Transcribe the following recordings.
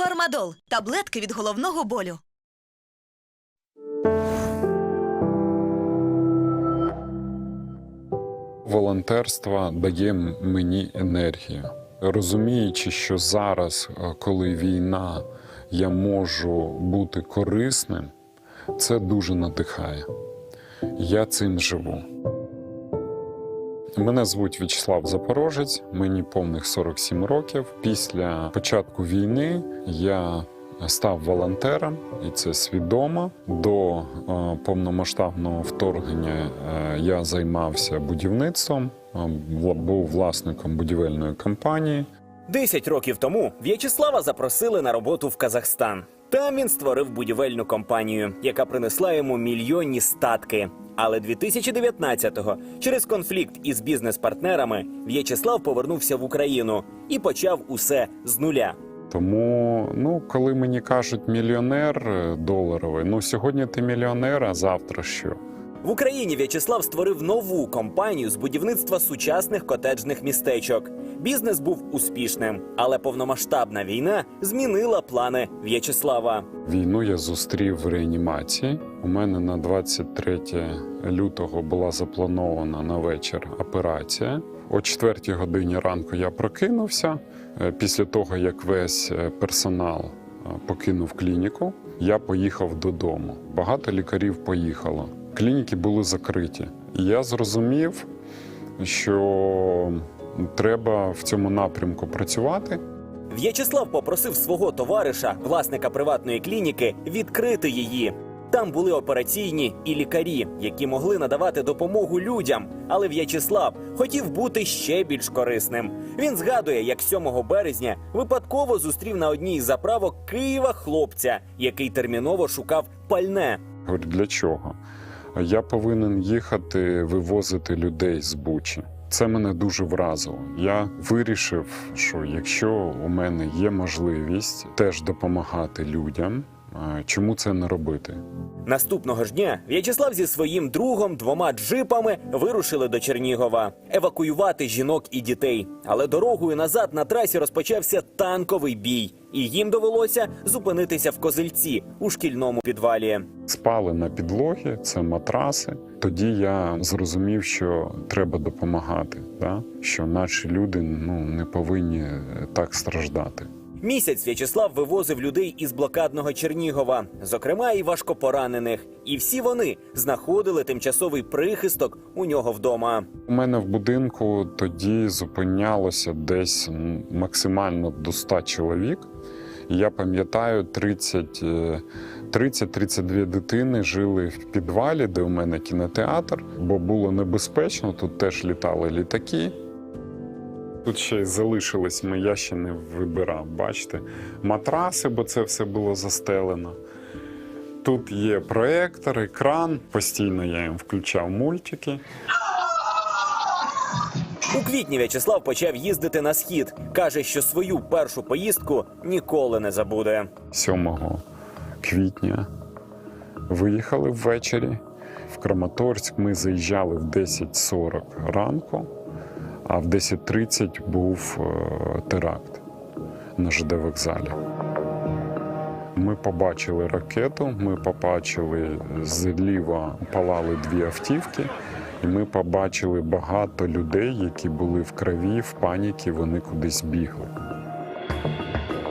Фармадол таблетки від головного болю. Волонтерство дає мені енергію. Розуміючи, що зараз, е, коли війна, я можу бути корисним, це дуже надихає. Я цим живу. Мене звуть В'ячеслав Запорожець, мені повних 47 років. Після початку війни я став волонтером, і це свідомо. До е, повномасштабного вторгнення е, я займався будівництвом, е, був власником будівельної компанії. Десять років тому В'ячеслава запросили на роботу в Казахстан. Там він створив будівельну компанію, яка принесла йому мільйонні статки. Але 2019-го, через конфлікт із бізнес-партнерами, В'ячеслав повернувся в Україну і почав усе з нуля. Тому, ну, коли мені кажуть мільйонер е, доларовий, ну сьогодні ти мільйонер, а завтра що? В Україні В'ячеслав створив нову компанію з будівництва сучасних котеджних містечок. Бізнес був успішним, але повномасштабна війна змінила плани В'ячеслава. Війну я зустрів в реанімації. У мене на 23 лютого була запланована на вечір операція. О 4 годині ранку я прокинувся. Е, Після того, як весь е, персонал е, покинув клініку, я поїхав додому. Багато лікарів поїхало. Клініки були закриті. І я зрозумів, що треба в цьому напрямку працювати. В'ячеслав попросив свого товариша, власника приватної клініки, відкрити її. Там були операційні і лікарі, які могли надавати допомогу людям. Але В'ячеслав хотів бути ще більш корисним. Він згадує, як 7 березня випадково зустрів на одній із заправок Києва хлопця, який терміново шукав пальне. Говорю, для чого? Я повинен їхати вивозити людей з Бучі. Це мене дуже вразило. Я вирішив, що якщо у мене є можливість теж допомагати людям, чому це не робити? Наступного ж дня В'ячеслав зі своїм другом двома джипами вирушили до Чернігова евакуювати жінок і дітей. Але дорогою назад на трасі розпочався танковий бій, і їм довелося зупинитися в Козельці у шкільному підвалі. Спали на підлогі, це матраси. Тоді я зрозумів, що треба допомагати, да? що наші люди ну, не повинні так страждати. Місяць В'ячеслав вивозив людей із блокадного Чернігова, зокрема і важкопоранених. І всі вони знаходили тимчасовий прихисток у нього вдома. У мене в будинку тоді зупинялося десь максимально до 100 чоловік. Я пам'ятаю, 30, е, 30-32 дитини жили в підвалі, де у мене кінотеатр, бо було небезпечно. Тут теж літали літаки. Тут ще й залишились, ми я ще не вибирав. Бачите, матраси, бо це все було застелено. Тут є проектор, екран. Постійно я їм включав мультики. У квітні В'ячеслав почав їздити на схід. каже, що свою першу поїздку ніколи не забуде. 7 квітня виїхали ввечері. В Краматорськ ми заїжджали в 10.40 ранку, а в 10.30 був е, теракт на ЖД вокзалі. Ми побачили ракету, ми побачили зліва палали дві автівки, і ми побачили багато людей, які були в крові, в паніці, вони кудись бігли.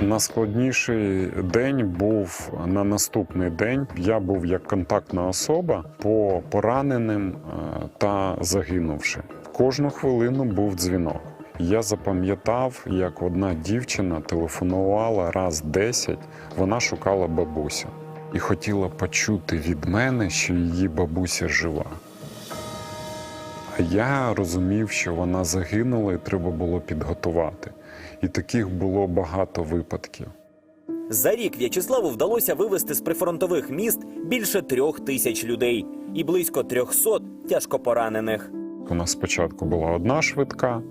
Найскладніший день був на наступний день. Я був як контактна особа по пораненим е, та загинувши. Кожну хвилину був дзвінок. Я запам'ятав, як одна дівчина телефонувала раз 10, вона шукала бабусю і хотіла почути від мене, що її бабуся жива. А я розумів, що вона загинула і треба було підготувати. І таких було багато випадків. За рік В'ячеславу вдалося вивезти з прифронтових міст більше трьох тисяч людей і близько трьохсот тяжкопоранених. У нас спочатку була одна швидка,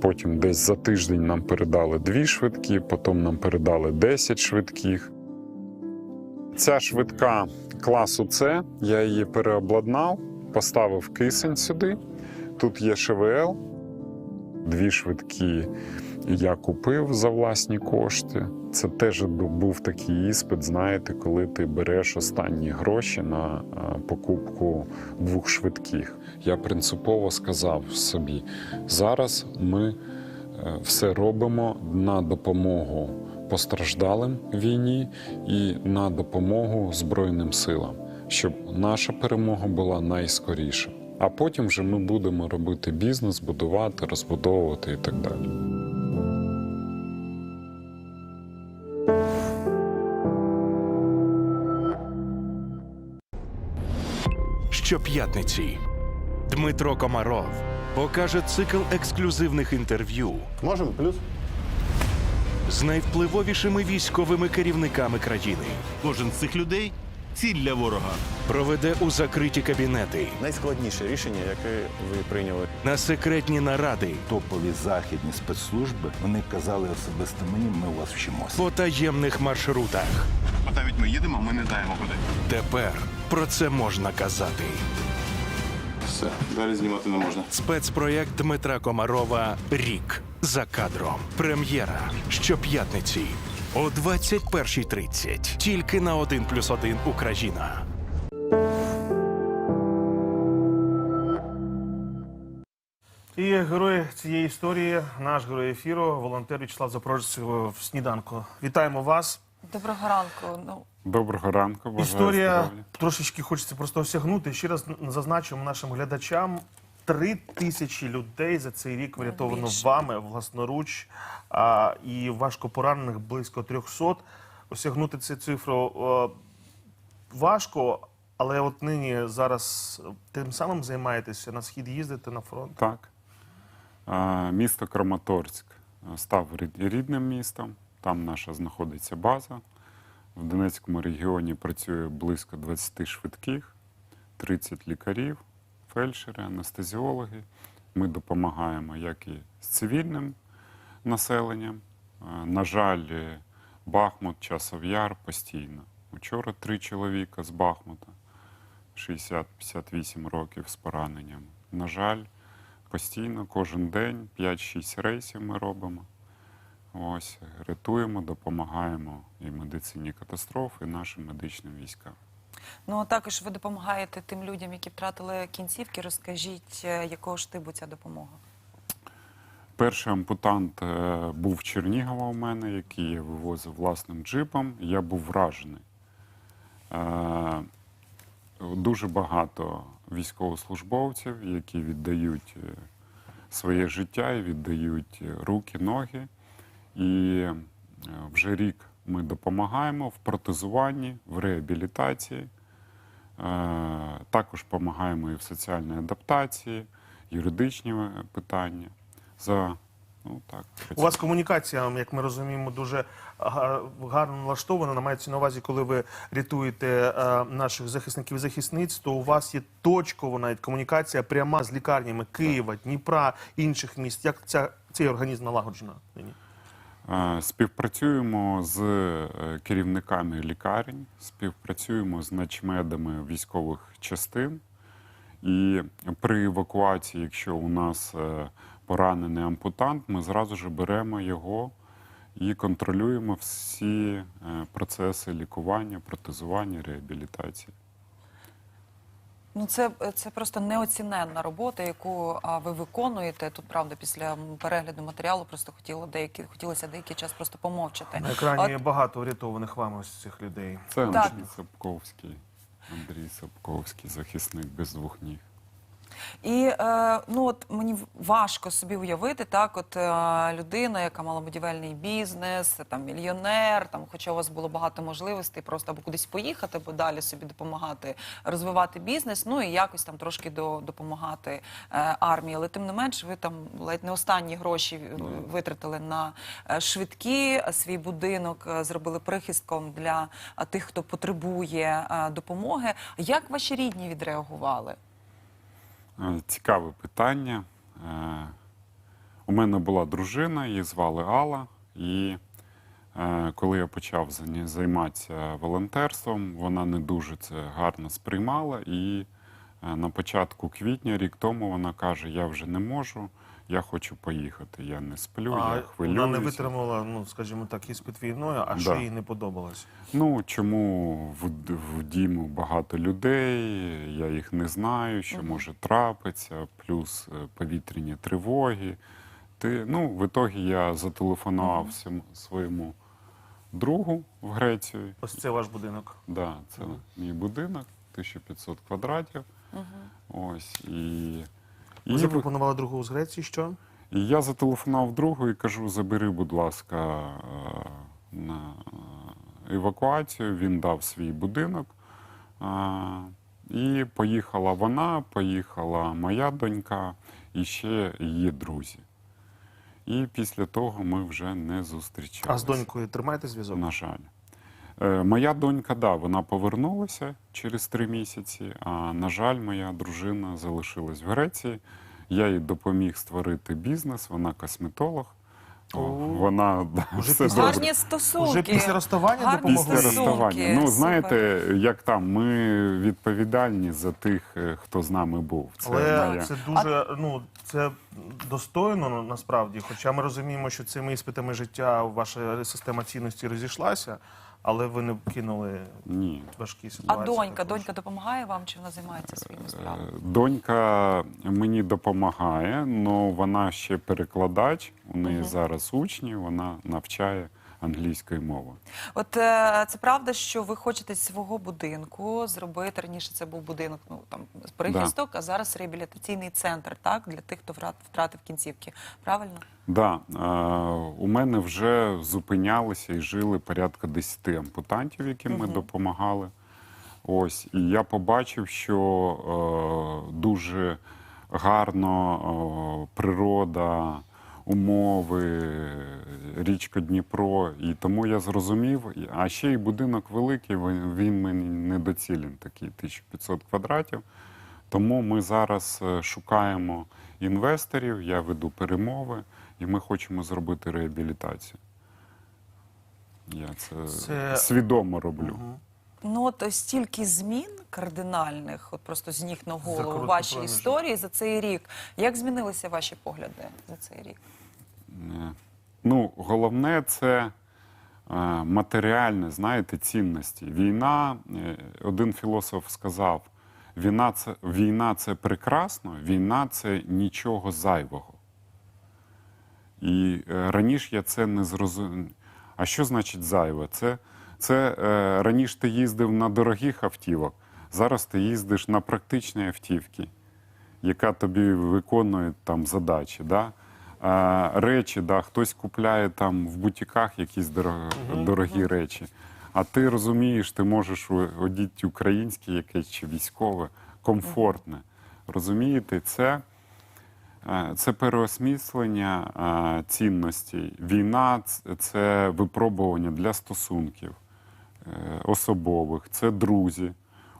потім десь за тиждень нам передали дві швидкі, потім нам передали 10 швидких. Ця швидка класу С, я її переобладнав, поставив кисень сюди. Тут є ШВЛ, дві швидкі я купив за власні кошти. Це теж був такий іспит, знаєте, коли ти береш останні гроші на покупку двох швидких. Я принципово сказав собі: зараз ми е, все робимо на допомогу постраждалим війні і на допомогу Збройним силам, щоб наша перемога була найскоріша. А потім вже ми будемо робити бізнес, будувати, розбудовувати і так далі. Щоп'ятниці Дмитро Комаров покаже цикл ексклюзивних інтерв'ю Можемо плюс? з найвпливовішими військовими керівниками країни. Кожен з цих людей ціль для ворога. Проведе у закриті кабінети Найскладніше рішення, яке ви прийняли. на секретні наради топові західні спецслужби вони казали особисто мені, ми вас вчимося. по таємних маршрутах. От навіть ми їдемо, ми не знаємо куди. Тепер про це можна казати. Все, далі знімати не можна. Спецпроєкт Дмитра Комарова Рік за кадром. Прем'єра щоп'ятниці о 21.30. Тільки на 1+,1 Україна. І герой цієї історії, наш герой ефіру, волонтер Вячеслав Запорожець в сніданку. Вітаємо вас. Доброго ранку. Ну Доброго ранку, бажаю Історія здоров'я. трошечки хочеться просто осягнути. Ще раз зазначимо нашим глядачам. Три тисячі людей за цей рік врятовано більше. вами власноруч, а, і важко поранених близько 300. Осягнути цю цифру е, важко, але от нині зараз тим самим займаєтеся на схід їздите на фронт. Так. Е, Місто Краматорськ е, став рідним містом. Там наша знаходиться база. В Донецькому регіоні працює близько 20 швидких, 30 лікарів, фельдшери, анестезіологи. Ми допомагаємо як і з цивільним населенням. Е, На жаль, Бахмут, Часов Яр постійно. Учора три чоловіка з Бахмута, 60-58 років з пораненнями. На жаль, постійно, кожен день 5-6 рейсів ми робимо. Ось, рятуємо, допомагаємо і медицині катастроф, і нашим медичним військам. ну а також ви допомагаєте тим людям, які втратили кінцівки. Розкажіть, е, якого штибу ця допомога? Перший ампутант е, був Чернігова у мене, який я вивозив власним джипом. Я був вражений. Е, Дуже багато військовослужбовців, які віддають своє життя і віддають руки, ноги. І е, вже рік ми допомагаємо в протезуванні, в реабілітації. Е, Також допомагаємо і в соціальній адаптації, юридичні е, питання. За, ну, так, У вас комунікація, як ми розуміємо, дуже гарно налаштована. Мається на увазі, коли ви рятуєте наших захисників і захисниць, то у вас є точкова навіть комунікація пряма з лікарнями Києва, Дніпра, інших міст. Як ця, цей організм? Е, Співпрацюємо з е, керівниками лікарень, співпрацюємо з начмедами військових частин. І при евакуації, якщо у нас е, поранений ампутант, ми зразу ж беремо його і контролюємо всі е, процеси лікування, протезування, реабілітації. Ну це, це просто неоціненна робота, яку а, ви виконуєте. Тут правда, після перегляду матеріалу просто хотіло деякі хотілося деякий час просто помовчати. На екрані От- багато врятованих вами ось цих людей. Це Андрій Сапковський. Андрій Сапковський, захисник без двох ніг. І е, ну от мені важко собі уявити, так, от е, людина, яка мала будівельний бізнес, там мільйонер, там, хоча у вас було багато можливостей просто або кудись поїхати, або далі собі допомагати розвивати бізнес, ну і якось там трошки до, допомагати е, армії. Але тим не менш, ви там ледь не останні гроші е, витратили на е, швидкі, свій будинок е, зробили прихистком для е, тих, хто потребує е, допомоги. Як ваші рідні відреагували? Е, Цікаве питання. Е, У мене була дружина, її звали Алла. І е, коли я почав займатися волонтерством, вона не дуже це гарно сприймала. І на початку квітня, рік тому, вона каже: Я вже не можу, я хочу поїхати. Я не сплю, А я хвилююся. вона не витримала, ну скажімо так, іспит війною, а що їй не подобалось? Ну чому в, в діму багато людей, я їх не знаю, що може трапитися, плюс е, повітряні тривоги. Ти, ну, в ітогі я зателефонував всьому- своєму другу в Грецію. Ось це ваш будинок. Да, це мій будинок, 1500 квадратів. Ось і, і, Ви запропонували другу з Греції, що? і я зателефонував другу і кажу: забери, будь ласка, е, на е, евакуацію. Він дав свій будинок. Е, І поїхала вона, поїхала моя донька і ще її друзі. І після того ми вже не зустрічалися. А з донькою тримаєте зв'язок? На жаль. Е, Моя донька, да, вона повернулася через три місяці. А на жаль, моя дружина залишилась в Греції. Я їй допоміг створити бізнес, вона косметолог. О, Вона да, все після- добре. Гарні стосунки. Вже після розставання Гарні допомогли? Після розставання. Ну, Супер. знаєте, як там, ми відповідальні за тих, е, хто з нами був. Це Але моя... це дуже ну це достойно ну, насправді. Хоча ми розуміємо, що цими іспитами життя ваша система цінностей розійшлася, але ви не кинули Ні. важкі А донька, також. донька допомагає вам чи вона займається своїми справами? Е, Донька мені допомагає, але вона ще перекладач. У неї зараз учні, вона навчає англійської мови. От е, це правда, що ви хочете з свого будинку зробити раніше. Це був будинок, ну там прихисток, а зараз реабілітаційний центр, так для тих, хто втратив кінцівки. Правильно? Да, е, у мене вже зупинялися і жили порядка 10 ампутантів, яким ми допомагали. Ось, і я побачив, що е, дуже гарно е, природа, умови, річка Дніпро. І тому я зрозумів. А ще й будинок великий, він, мені недоцілен, такий 1500 квадратів. Тому ми зараз е, шукаємо інвесторів, я веду перемови, і ми хочемо зробити реабілітацію. Я це, Це- свідомо роблю. Ну от стільки змін кардинальних, от просто з ніг на голову в вашій історії за цей рік. Як змінилися ваші погляди за цей рік? Е, Ну, головне це е, матеріальне, знаєте, цінності. Війна, е, один філософ сказав: війна це, війна це прекрасно, війна це нічого зайвого. І е, раніше я це не зрозумів. А що значить зайве? Це, це е, раніше ти їздив на дорогих автівок, зараз ти їздиш на практичні автівки, яка тобі виконує там задачі. Да? А, речі, да, хтось купляє там в бутіках якісь дорогі, дорогі речі. А ти розумієш, ти можеш одіти українське якесь чи військове, комфортне. Розумієте, це. Е, Це переосміслення е, цінностей. Війна це випробування для стосунків е, особових, це друзі.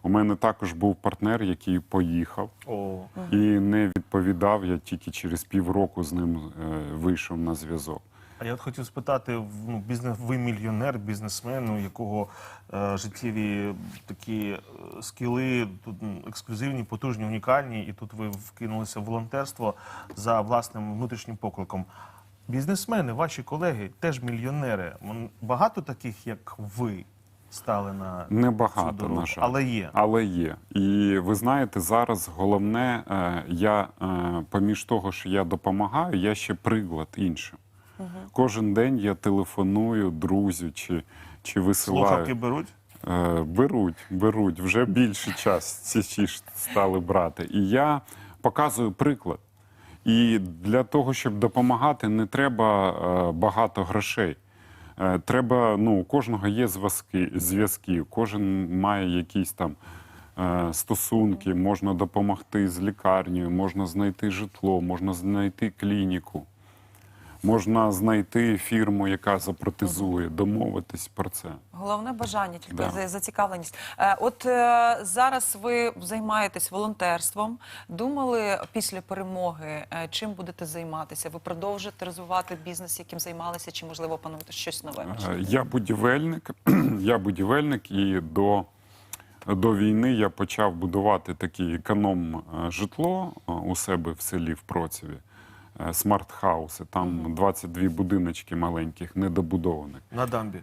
У мене також був партнер, який поїхав О, і не відповідав. Я тільки через півроку з ним е, вийшов на зв'язок. а я от хотів спитати, ну, бізнес, ви мільйонер, бізнесмен, у якого е, життєві такі е, скіли тут ексклюзивні, потужні, унікальні, і тут ви вкинулися в волонтерство за власним внутрішнім покликом. Бізнесмени, ваші колеги, теж мільйонери. Багато таких, як ви, стали на цю Небагато, дорогу, на жаль. але є. Але є. І ви знаєте, зараз головне, е, я е, поміж того, що я допомагаю, я ще приклад іншим. Кожен день я телефоную друзю чи, чи висилаю. Слухавки беруть. Е, Беруть, беруть. Вже більше час ці ці ж стали брати. І я показую приклад. І для того, щоб допомагати, не треба багато грошей. Е, Треба, ну, у кожного є зв'язки, зв'язки, кожен має якісь там е, стосунки, можна допомогти з лікарнею, можна знайти житло, можна знайти клініку, можна знайти фірму, яка запротезує, домовитись про це. Головне бажання, тільки Да. за- зацікавленість. Е, От е, зараз ви займаєтесь волонтерством. Думали після перемоги, е, чим будете займатися? Ви продовжите розвивати бізнес, яким займалися, чи можливо плануєте щось нове? Я будівельник. я будівельник, і до, до війни я почав будувати таке економ житло у себе в селі в Процеві. Е, смарт-хауси, там 22 будиночки маленьких, недобудованих. На дамбі.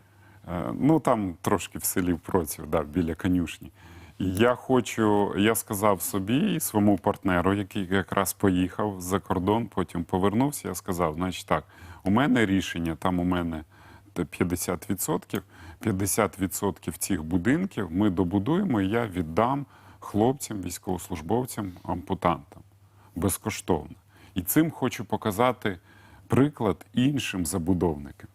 Е, Ну там трошки в селі Проців, да, біля конюшні. І я хочу, я сказав собі і своєму партнеру, який якраз поїхав за кордон, потім повернувся. Я сказав: значить так, у мене рішення, там у мене те 50%, 50% цих будинків ми добудуємо, і я віддам хлопцям, військовослужбовцям, ампутантам безкоштовно. І цим хочу показати приклад іншим забудовникам.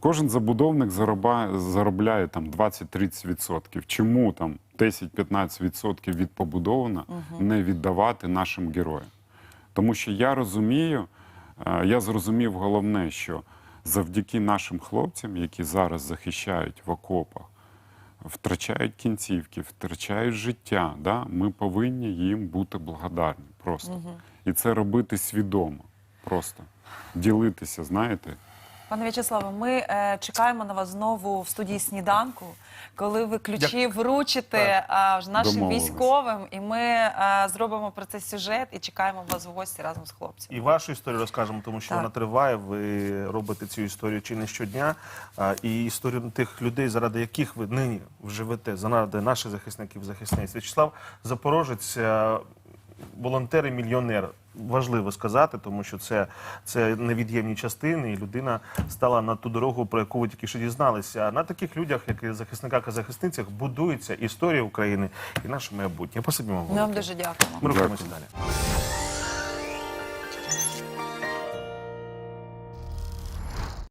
Кожен забудовник заробляє там 20-30%. Чому там 10-15% від побудовано не віддавати нашим героям? Тому що я розумію, е, я зрозумів головне, що завдяки нашим хлопцям, які зараз захищають в окопах, втрачають кінцівки, втрачають життя, да? ми повинні їм бути благодарні просто. І це робити свідомо, просто ділитися, знаєте. Пане В'ячеславе, ми е, чекаємо на вас знову в студії сніданку, коли ви ключі вручите а, нашим Домовились. військовим, і ми е, зробимо про це сюжет і чекаємо вас в гості разом з хлопцями. І вашу історію розкажемо, тому що Так. вона триває. Ви робите цю історію чи не щодня. А, І історію тих людей, заради яких ви нині живете, заради наших захисників, захисниць. В'ячеслав Запорожець, е, волонтер і мільйонер. Важливо сказати, тому що це, це невід'ємні частини, і людина стала на ту дорогу, про яку ви тільки що дізналися. На таких людях, як і захисниках і захисницях, будується історія України і наше майбутнє. Спасибі вам. Нам дуже дякуємо. Ми рухаємося далі.